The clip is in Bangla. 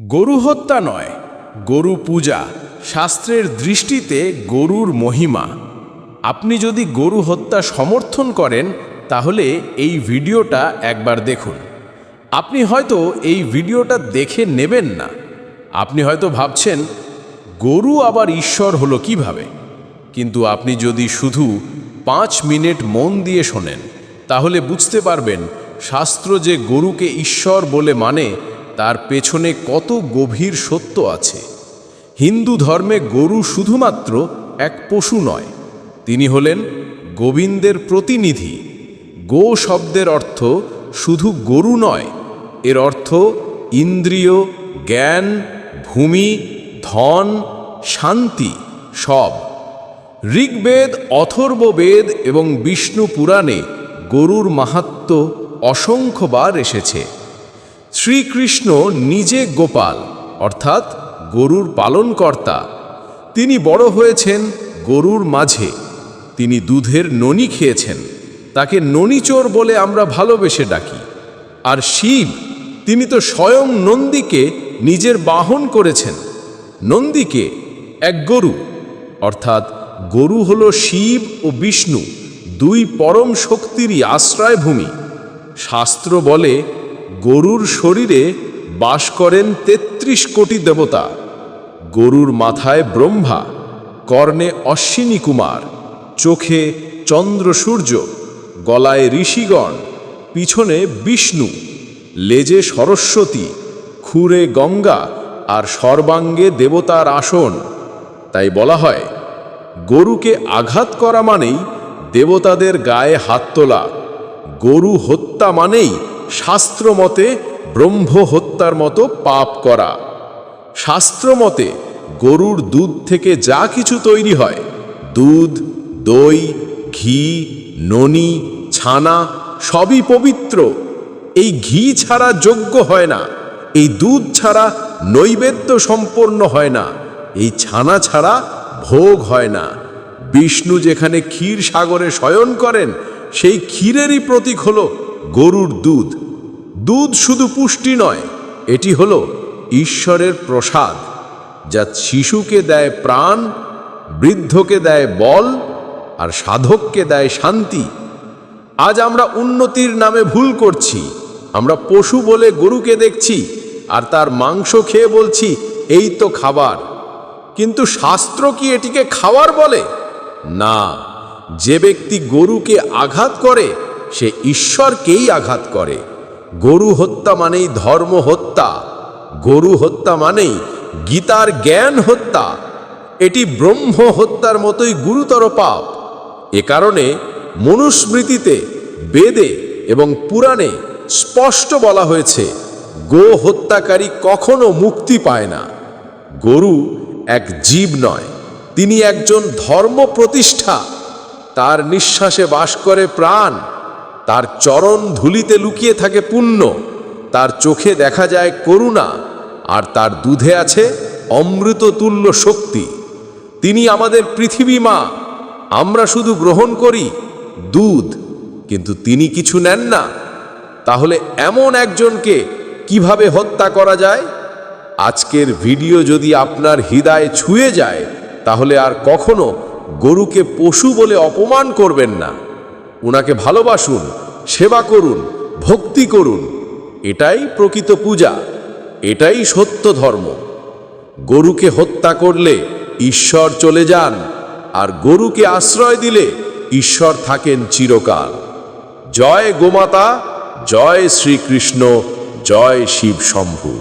গরু হত্যা নয়, গরু পূজা। শাস্ত্রের দৃষ্টিতে গরুর মহিমা। আপনি যদি গরু হত্যা সমর্থন করেন, তাহলে এই ভিডিওটা একবার দেখুন। আপনি হয়তো এই ভিডিওটা দেখে নেবেন না। আপনি হয়তো ভাবছেন, গরু আবার ঈশ্বর হলো কীভাবে? কিন্তু আপনি যদি শুধু পাঁচ মিনিট মন দিয়ে শোনেন, তাহলে বুঝতে পারবেন, শাস্ত্র যে গরুকে ঈশ্বর বলে মানে তার পেছনে কত গভীর সত্য আছে। হিন্দু ধর্মে গরু শুধুমাত্র এক পশু নয়। তিনি হলেন গোবিন্দের প্রতিনিধি। গো শব্দের অর্থ শুধু গরু নয়। এর অর্থ ইন্দ্রিয়, জ্ঞান, ভূমি, ধন, শান্তি, সব। ঋগ্বেদ, অথর্ববেদ এবং বিষ্ণু পুরাণে গরুর মাহাত্ম অসংখ্যবার এসেছে। শ্রীকৃষ্ণ নিজে গোপাল, অর্থাৎ গরুর পালনকর্তা। তিনি বড় হয়েছেন গরুর মাঝে। তিনি দুধের ননি খেয়েছেন। তাকে ননিচোর বলে আমরা ভালোবেসে ডাকি। আর শিব, তিনি তো স্বয়ং নন্দীকে নিজের বাহন করেছেন। নন্দীকে এক গরু, অর্থাৎ গরু হল শিব ও বিষ্ণু, দুই পরম শক্তিরই আশ্রয়ভূমি। শাস্ত্র বলে গরুর শরীরে বাস করেন তেত্রিশ কোটি দেবতা। গরুর মাথায় ব্রহ্মা, কর্ণে অশ্বিনী কুমার, চোখে চন্দ্র সূর্য, গলায় ঋষিগণ, পিছনে বিষ্ণু, লেজে সরস্বতী, খুরে গঙ্গা আর সর্বাঙ্গে দেবতার আসন। তাই বলা হয়, গরুকে আঘাত করা মানেই দেবতাদের গায়ে হাত তোলা, গরু হত্যা মানেই শাস্ত্র মতে ব্রহ্ম হত্যার মতো পাপ করা। শাস্ত্র মতে গরুর দুধ থেকে যা কিছু তৈরি হয়, দুধ, দই, ঘি, ননি, ছানা, সবই পবিত্র। এই ঘি ছাড়া যোগ্য হয় না, এই দুধ ছাড়া নৈবেদ্য সম্পন্ন হয় না, এই ছানা ছাড়া ভোগ হয় না। বিষ্ণু যেখানে ক্ষীর সাগরে শয়ন করেন, সেই ক্ষীরেরই প্রতীক হল গরুর দুধ। দুধ শুধু পুষ্টি নয়, এটি হল ঈশ্বরের প্রসাদ, যা শিশুকে দেয় প্রাণ, বৃদ্ধকে দেয় বল, আর সাধককে দেয় শান্তি। আজ আমরা উন্নতির নামে ভুল করছি, আমরা পশু বলে গরুকে দেখছি, আর তার মাংস খেয়ে বলছি, এই তো খাবার। কিন্তু শাস্ত্র কি এটিকে খাওয়ার বলে? না, যে ব্যক্তি গরুকে আঘাত করে, সে ঈশ্বরকেই আঘাত করে। গরু হত্যা মানেই ধর্ম হত্যা। গরু হত্যা মানেই গীতার জ্ঞান হত্যা। এটি ব্রহ্ম হত্যার মতোই গুরুতর পাপ। এ কারণে মনুস্মৃতিতে, বেদে এবং পুরাণে স্পষ্ট বলা হয়েছে, গো হত্যাকারী কখনো মুক্তি পায় না। গরু এক জীব নয়, তিনি একজন ধর্ম প্রতিষ্ঠা তার নিঃশ্বাসে বাস করে প্রাণ। তার চরণ ধুলিতে লুকিয়ে থাকে পুণ্য। তার চোখে দেখা যায় করুণা, আর তার দুধে আছে অমৃততুল্য শক্তি। তিনি আমাদের পৃথিবী মা। আমরা শুধু গ্রহণ করি দুধ, কিন্তু তিনি কিছু নেন না। তাহলে এমন একজনকে কীভাবে হত্যা করা যায়? আজকের ভিডিও যদি আপনার হৃদয়ে ছুঁয়ে যায়, তাহলে আর কখনো গরুকে পশু বলে অপমান করবেন না। উনাকে ভালোবাসুন, সেবা করুন, ভক্তি করুন। এটাই প্রকৃত পূজা, এটাই সত্য ধর্ম। গরুকে হত্যা করলে ঈশ্বর চলে যান, আর গরুকে আশ্রয় দিলে ঈশ্বর থাকেন চিরকাল। জয় গোমাতা, জয় শ্রীকৃষ্ণ, জয় শিব শম্ভু